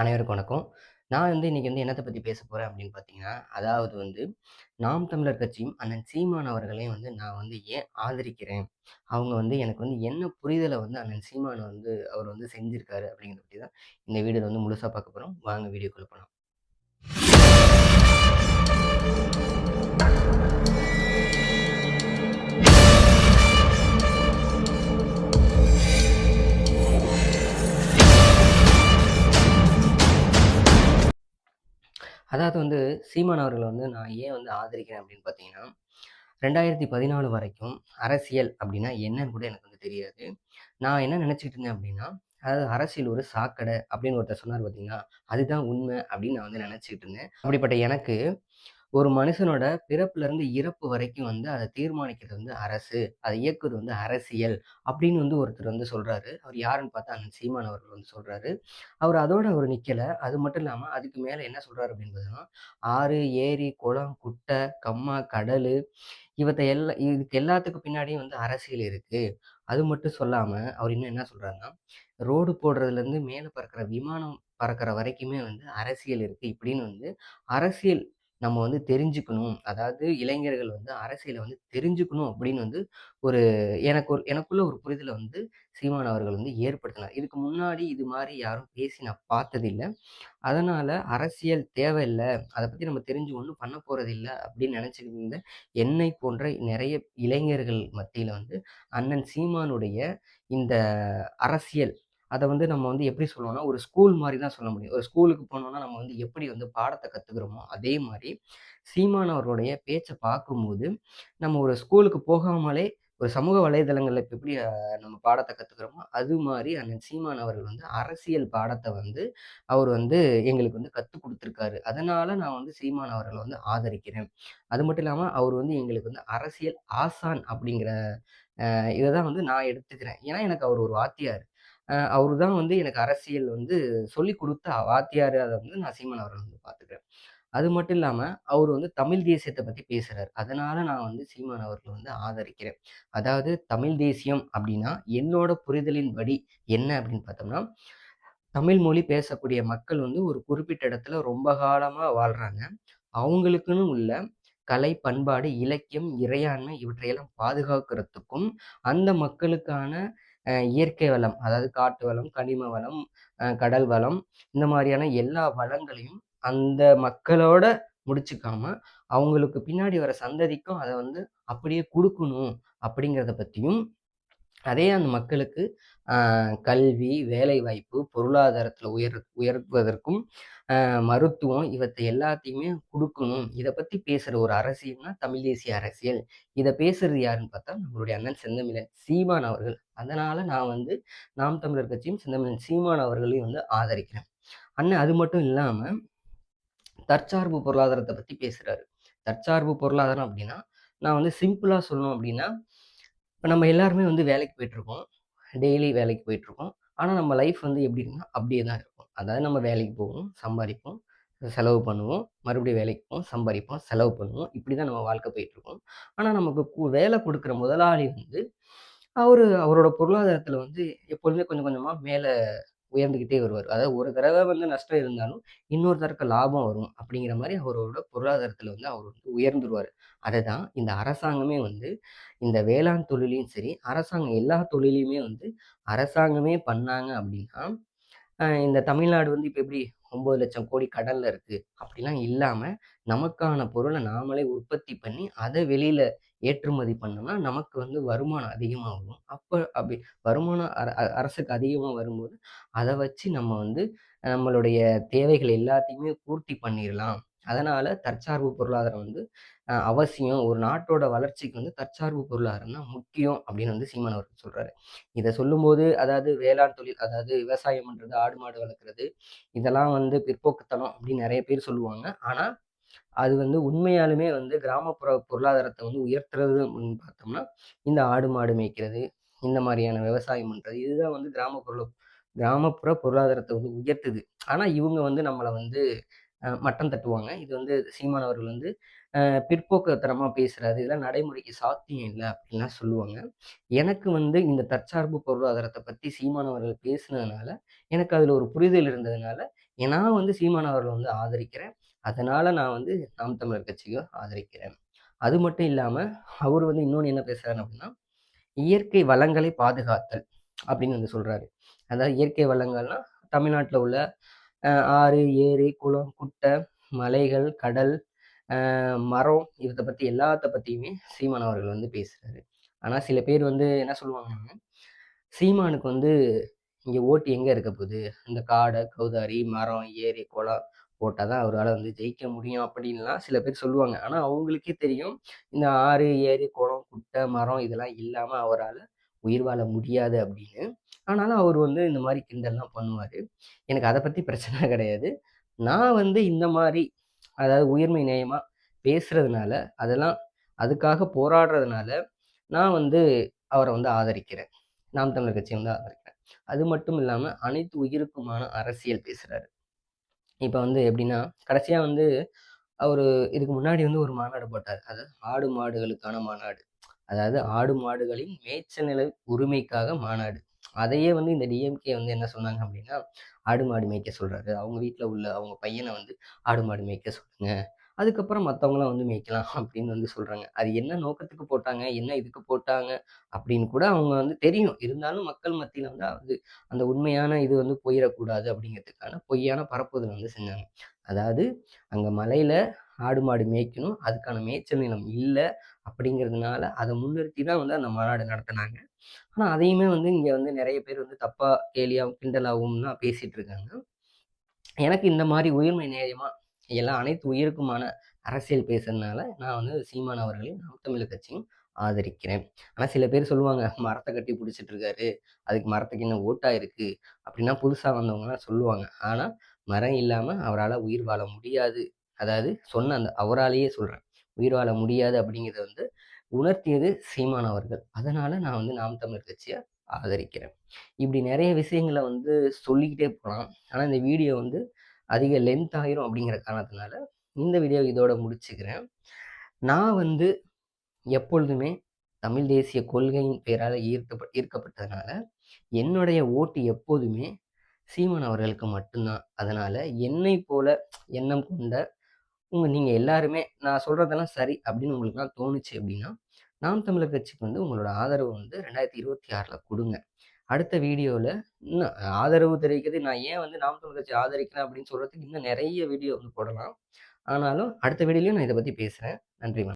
அனைவருக்கும் வணக்கம். நான் வந்து இன்னைக்கு வந்து என்னத்தை பத்தி பேச போறேன் அப்படின்னு பார்த்தீங்கன்னா, அதாவது வந்து நாம் தமிழர் கட்சியும், அண்ணன் சீமான் அவர்களையும் வந்து நான் வந்து ஏன் ஆதரிக்கிறேன்? அவங்க வந்து எனக்கு வந்து என்ன புரிதலை வந்து அண்ணன் சீமான் வந்து அவர் வந்து செஞ்சிருக்காரு அப்படிங்கிறத பத்தி தான் இந்த வீடியோல வந்து முழுசா பார்க்க போறோம். வாங்க வீடியோக்குள்ள போலாம். அதாவது வந்து சீமான் அவர்களை வந்து நான் ஏன் வந்து ஆதரிக்கிறேன் அப்படின்னு பார்த்தீங்கன்னா, 2014 வரைக்கும் அரசியல் அப்படின்னா என்னன்னு கூட எனக்கு வந்து தெரியாது. நான் என்ன நினச்சிக்கிட்டு இருந்தேன் அப்படின்னா, அதாவது அரசியல் ஒரு சாக்கடை அப்படின்னு ஒருத்தர் சொன்னார் பார்த்தீங்கன்னா அதுதான் உண்மை அப்படின்னு நான் வந்து நினச்சிக்கிட்டு இருந்தேன். அப்படிப்பட்ட எனக்கு ஒரு மனுஷனோட பிறப்புலேருந்து இறப்பு வரைக்கும் வந்து அதை தீர்மானிக்கிறது வந்து அரசு. அதை இயக்குவது வந்து அரசியல். அப்படின்னு வந்து ஒருத்தர் வந்து சொல்கிறாரு அவர் யாருன்னு பார்த்தா அண்ணன் சீமான் அவர்கள் வந்து சொல்கிறாரு அவர் அதோட அவர் நிற்கலை அது மட்டும் இல்லாமல் அதுக்கு மேலே என்ன சொல்கிறார் அப்படின்னு பார்த்தீங்கன்னா, ஆறு, ஏரி, குளம், குட்டை, கம்மா, கடல் இவத்தை எல்லா இதுக்கு எல்லாத்துக்கும் பின்னாடியும் வந்து அரசியல் இருக்குது அது மட்டும் சொல்லாமல் அவர் இன்னும் என்ன சொல்கிறாருன்னா ரோடு போடுறதுலேருந்து மேலே பறக்கிற விமானம் பறக்கிற வரைக்குமே வந்து அரசியல் இருக்குது இப்படின்னு வந்து அரசியல் நம்ம வந்து தெரிஞ்சுக்கணும். அதாவது இளைஞர்கள் வந்து அரசியலை வந்து தெரிஞ்சுக்கணும் அப்படின்னு வந்து ஒரு எனக்கு ஒரு எனக்குள்ள ஒரு புரிதலை வந்து சீமான் அவர்கள் வந்து ஏற்படுத்தினார். இதுக்கு முன்னாடி இது மாதிரி யாரும் பேசி நான் பார்த்ததில்லை அதனால அரசியல் தேவையில்ல. அதை பத்தி நம்ம தெரிஞ்சு ஒன்றும் பண்ண போறதில்ல அப்படின்னு நினைச்சுக்கிட்டு இருந்த என்னை போன்ற நிறைய இளைஞர்கள் மத்தியில வந்து அண்ணன் சீமானுடைய இந்த அரசியல் அதை வந்து நம்ம வந்து எப்படி சொல்லுவோம்னா, ஒரு ஸ்கூல் மாதிரி தான் சொல்ல முடியும். ஒரு ஸ்கூலுக்கு போனோம்னா நம்ம வந்து எப்படி வந்து பாடத்தை கற்றுக்குறோமோ அதே மாதிரி சீமான் அவர்களுடைய பேச்சை பார்க்கும்போது, நம்ம ஒரு ஸ்கூலுக்கு போகாமலே ஒரு சமூக வலைதளங்களில் இப்போ எப்படி நம்ம பாடத்தை கற்றுக்குறோமோ அது மாதிரி அண்ணன் சீமான் அவர்கள் வந்து அரசியல் பாடத்தை வந்து அவர் வந்து எங்களுக்கு வந்து கற்றுக் கொடுத்துருக்காரு அதனால நான் வந்து சீமான் அவர்களை வந்து ஆதரிக்கிறேன். அது மட்டும் இல்லாமல் அவர் வந்து எங்களுக்கு வந்து அரசியல் ஆசான் அப்படிங்கிற இதை தான் வந்து நான் எடுத்துக்கிறேன். ஏன்னா எனக்கு அவர் ஒரு வாத்தியார். அவரு தான் வந்து எனக்கு அரசியல் வந்து சொல்லிக் கொடுத்த வாத்தியார் அதை வந்து நான் சீமன் அவர்கள் வந்து பார்த்துக்கிறேன். அது மட்டும் இல்லாமல் அவர் வந்து தமிழ் தேசியத்தை பற்றி பேசுகிறார் அதனால நான் வந்து சீமான் அவர்களை வந்து ஆதரிக்கிறேன். அதாவது தமிழ் தேசியம் அப்படின்னா என்னோட புரிதலின் படி என்ன அப்படின்னு பார்த்தோம்னா, தமிழ் மொழி பேசக்கூடிய மக்கள் வந்து ஒரு குறிப்பிட்ட இடத்துல ரொம்ப காலமாக வாழ்றாங்க. அவங்களுக்குன்னு உள்ள கலை, பண்பாடு, இலக்கியம், இறையாண்மை இவற்றையெல்லாம் பாதுகாக்கிறதுக்கும், அந்த மக்களுக்கான இயற்கை வளம், அதாவது காட்டு வளம், கனிம வளம், கடல் வளம் இந்த மாதிரியான எல்லா வளங்களையும் அந்த மக்களோட முடிச்சுக்காம, அவங்களுக்கு பின்னாடி வர சந்ததிக்கும் அதை வந்து அப்படியே கொடுக்கணும் அப்படிங்கிறத பற்றியும் அதே அந்த மக்களுக்கு கல்வி, வேலைவாய்ப்பு, பொருளாதாரத்தில் உயர் உயர்வதற்கும், மருத்துவம் இவற்றை எல்லாத்தையுமே கொடுக்கணும் இதை பற்றி பேசுகிற ஒரு அரசியல்னா, தமிழ் தேசிய அரசியல். இதை பேசுறது யாருன்னு பார்த்தா, நம்மளுடைய அண்ணன் செந்தமிழன் சீமான் அவர்கள். அதனால் நான் வந்து நாம் தமிழர் கட்சியும், செந்தமிழன் சீமான் அவர்களையும் வந்து ஆதரிக்கிறேன். அண்ணன் அது மட்டும் இல்லாமல் தற்சார்பு பொருளாதாரத்தை பற்றி பேசுகிறாரு தற்சார்பு பொருளாதாரம் அப்படின்னா நான் வந்து சிம்பிளாக சொல்லணும் அப்படின்னா இப்போ நம்ம எல்லாருமே வந்து வேலைக்கு போயிட்டுருக்கோம். டெய்லி வேலைக்கு போயிட்டுருக்கோம். ஆனால் நம்ம லைஃப் வந்து எப்படி இருக்குன்னா, அப்படியே தான் இருக்கும். அதாவது நம்ம வேலைக்கு போவோம், சம்பாதிப்போம் செலவு பண்ணுவோம், மறுபடியும் வேலைக்கு போவோம், சம்பாதிப்போம் செலவு பண்ணுவோம். இப்படி தான் நம்ம வாழ்க்கை போயிட்டுருக்கோம் ஆனால் நமக்கு வேலை கொடுக்குற முதலாளி வந்து, அவர் அவரோட பொருளாதாரத்தில் வந்து எப்பொழுதுமே கொஞ்சம் கொஞ்சமாக மேலே உயர்ந்துக்கிட்டே வருவார் அதாவது ஒரு தடவை வந்து நஷ்டம் இருந்தாலும், இன்னொரு தடக்க லாபம் வரும். அப்படிங்கிற மாதிரி அவரோட பொருளாதாரத்தில் வந்து அவர் வந்து உயர்ந்துருவார் அதை தான் இந்த அரசாங்கமே வந்து இந்த வேளாண் தொழிலையும் சரி, அரசாங்கம் எல்லா தொழிலையுமே வந்து அரசாங்கமே பண்ணாங்க அப்படின்னா, இந்த தமிழ்நாடு வந்து இப்போ எப்படி 9,00,000 கோடி கடலில் இருக்குது அப்படிலாம் இல்லாமல் நமக்கான பொருளை நாமளே உற்பத்தி பண்ணி, அதை வெளியில் ஏற்றுமதி பண்ணோம்னா, நமக்கு வந்து வருமானம் அதிகமாகும் வரும். அப்படி வருமானம் அர அ அரசுக்கு அதிகமாக வரும்போது, அதை வச்சு நம்ம வந்து நம்மளுடைய தேவைகள் எல்லாத்தையுமே பூர்த்தி பண்ணிடலாம் அதனால தற்சார்பு பொருளாதாரம் வந்து அவசியம். ஒரு நாட்டோட வளர்ச்சிக்கு வந்து தற்சார்பு பொருளாதாரம் தான் முக்கியம் அப்படின்னு வந்து சீமான் அவர்கள் சொல்றாரு. இதை சொல்லும்போது அதாவது வேளாண் தொழில் அதாவது விவசாயம் பண்றது, ஆடு, மாடு வளர்க்குறது இதெல்லாம் வந்து பிற்போக்குத்தனம் அப்படின்னு நிறைய பேர் சொல்லுவாங்க. ஆனா, அது வந்து உண்மையாலுமே வந்து கிராமப்புற பொருளாதாரத்தை வந்து உயர்த்துறது அப்படின்னு பார்த்தோம்னா, இந்த ஆடு, மாடு மேய்க்கிறது, இந்த மாதிரியான விவசாயம் பண்றது, இதுதான் வந்து கிராமப்புற கிராமப்புற பொருளாதாரத்தை வந்து உயர்த்துது. ஆனா, இவங்க வந்து நம்மள வந்து மட்டம் தட்டுவாங்க. இது வந்து சீமான் அவர்கள் வந்து பிற்போக்குத்தனமாக பேசுகிறாரு இதெல்லாம் நடைமுறைக்கு சாத்தியம் இல்லை அப்படின்லாம் சொல்லுவாங்க. எனக்கு வந்து இந்த தற்சார்பு பொருளாதாரத்தை பற்றி சீமான் அவர்கள் பேசுனதுனால எனக்கு அதில் ஒரு புரிதல் இருந்ததுனால நான் வந்து சீமான் அவர்களை வந்து ஆதரிக்கிறேன். அதனால் நான் வந்து நாம் தமிழர் கட்சியும் ஆதரிக்கிறேன். அது மட்டும் இல்லாமல் அவர் வந்து இன்னொன்று என்ன பேசுகிறாரு அப்படின்னா இயற்கை வளங்களை பாதுகாத்தல் அப்படின்னு வந்து சொல்கிறாரு அதாவது இயற்கை வளங்கள்னா தமிழ்நாட்டில் உள்ள ஆறு ஏரி குளம் குட்டை மலைகள் கடல் மரம் இதை பற்றி எல்லாத்த பற்றியுமே சீமான் அவர்கள் வந்து பேசுகிறாரு ஆனால் சில பேர் வந்து என்ன சொல்லுவாங்கன்னா சீமானுக்கு வந்து இங்கே ஓட்டு எங்கே இருக்க போகுது? இந்த காடை கௌதாரி மரம் ஏரி குளம் போட்டால் தான் அவரால் வந்து ஜெயிக்க முடியும் அப்படின்லாம் சில பேர் சொல்லுவாங்க. ஆனால் அவங்களுக்கே தெரியும். இந்த ஆறு ஏரி குளம் குட்டை மரம் இதெல்லாம் இல்லாமல் அவரால் உயிர் வாழ முடியாது அப்படின்னு. ஆனாலும் அவர் வந்து இந்த மாதிரி கிண்டல்லாம் பண்ணுவார். எனக்கு அதை பற்றி பிரச்சனை கிடையாது. நான் வந்து இந்த மாதிரி அதாவது உயிர்மை நேயமாக பேசுறதுனால அதெல்லாம் அதுக்காக போராடுறதுனால நான் வந்து அவரை வந்து ஆதரிக்கிறேன். நாம் தமிழர் கட்சியை வந்து ஆதரிக்கிறேன். அது மட்டும் இல்லாமல் அனைத்து உயிருக்குமான அரசியல் பேசுகிறாரு இப்போ வந்து எப்படின்னா கடைசியாக வந்து அவர் இதுக்கு முன்னாடி வந்து ஒரு மாநாடு போட்டார். அதாவது ஆடு மாடுகளுக்கான மாநாடு. அதாவது ஆடு மாடுகளின் மேய்ச்சல் நில உரிமைக்காக மாநாடு. அதையே வந்து இந்த டிஎம்கே வந்து என்ன சொன்னாங்க அப்படின்னா ஆடு மாடு மேய்க்க சொல்கிறாரு அவங்க வீட்டில் உள்ள அவங்க பையனை வந்து ஆடு மாடு மேய்க்க சொல்லுங்கள் அதுக்கப்புறம் மற்றவங்களாம் வந்து மேய்க்கலாம் அப்படின்னு வந்து சொல்கிறாங்க அது என்ன நோக்கத்துக்கு போட்டாங்க? என்ன இதுக்கு போட்டாங்க? அப்படின்னு கூட அவங்க வந்து தெரியும். இருந்தாலும் மக்கள் மத்தியில் வந்து அது அந்த உண்மையான இது வந்து போயிடக்கூடாது அப்படிங்கிறதுக்கான பொய்யான பரப்புதல் வந்து செஞ்சாங்க. அதாவது அங்கே மலையில் ஆடு மாடு மேய்க்கணும் அதுக்கான மேய்ச்சல் நிலம் இல்லை அப்படிங்கிறதுனால அதை முன்னிறுத்தி தான் வந்து அந்த மாநாடு நடத்தினாங்க. ஆனால் அதையுமே வந்து இங்கே வந்து நிறைய பேர் வந்து தப்பாக கேலியாகவும் கிண்டலாகவும் தான் பேசிகிட்டு இருக்காங்க. எனக்கு இந்த மாதிரி உயிர்மை நேயமாக எல்லாம் அனைத்து உயிருக்குமான அரசியல் பேசுறதுனால நான் வந்து சீமான் அவர்களையும் நாம் தமிழர் கட்சியும் ஆதரிக்கிறேன். ஆனால் சில பேர் சொல்லுவாங்க மரத்தை கட்டி பிடிச்சிட்டு இருக்காரு அதுக்கு மரத்துக்கு என்ன ஓட்டா இருக்கு அப்படின்னா புதுசாக வந்தவங்கலாம் சொல்லுவாங்க. ஆனால் மரம் இல்லாமல் அவரால் உயிர் வாழ முடியாது. அதாவது சொன்ன அந்த அவராலேயே சொல்கிறேன் உயிர் வாழ முடியாது அப்படிங்கிறத வந்து உணர்த்தியது சீமான் அவர்கள். அதனால் நான் வந்து நாம் தமிழர் கட்சியை ஆதரிக்கிறேன். இப்படி நிறைய விஷயங்களை வந்து சொல்லிக்கிட்டே போகலாம். ஆனால் இந்த வீடியோ வந்து அதிக லென்த் ஆயிரும் அப்படிங்கிற காரணத்தினால இந்த வீடியோ இதோட முடிச்சுக்கிறேன். நான் வந்து எப்பொழுதுமே தமிழ் தேசிய கொள்கையின் பெயரால் ஈர்க்கப்ப ஈர்க்கப்பட்டதுனால என்னுடைய ஓட்டு எப்போதுமே சீமான் அவர்களுக்கு மட்டும்தான். அதனால் என்னை போல எண்ணம் கொண்ட உங்கள் நீங்கள் எல்லாருமே நான் சொல்கிறதெல்லாம் சரி அப்படின்னு உங்களுக்குலாம் தோணுச்சு அப்படின்னா நாம் தமிழர் கட்சிக்கு வந்து உங்களோட ஆதரவு வந்து ரெண்டாயிரத்தி இருபத்தி ஆறில் கொடுங்க. அடுத்த வீடியோவில் இன்னும் ஆதரவு தெரிவிக்கிறது. நான் ஏன் வந்து நாமக்கல் கட்சி ஆதரிக்கிறேன் அப்படின்னு சொல்கிறதுக்கு இன்னும் நிறைய வீடியோ வந்து போடலாம். ஆனாலும் அடுத்த வீடியோலையும் நான் இதை பற்றி பேசுகிறேன் நன்றி மேம்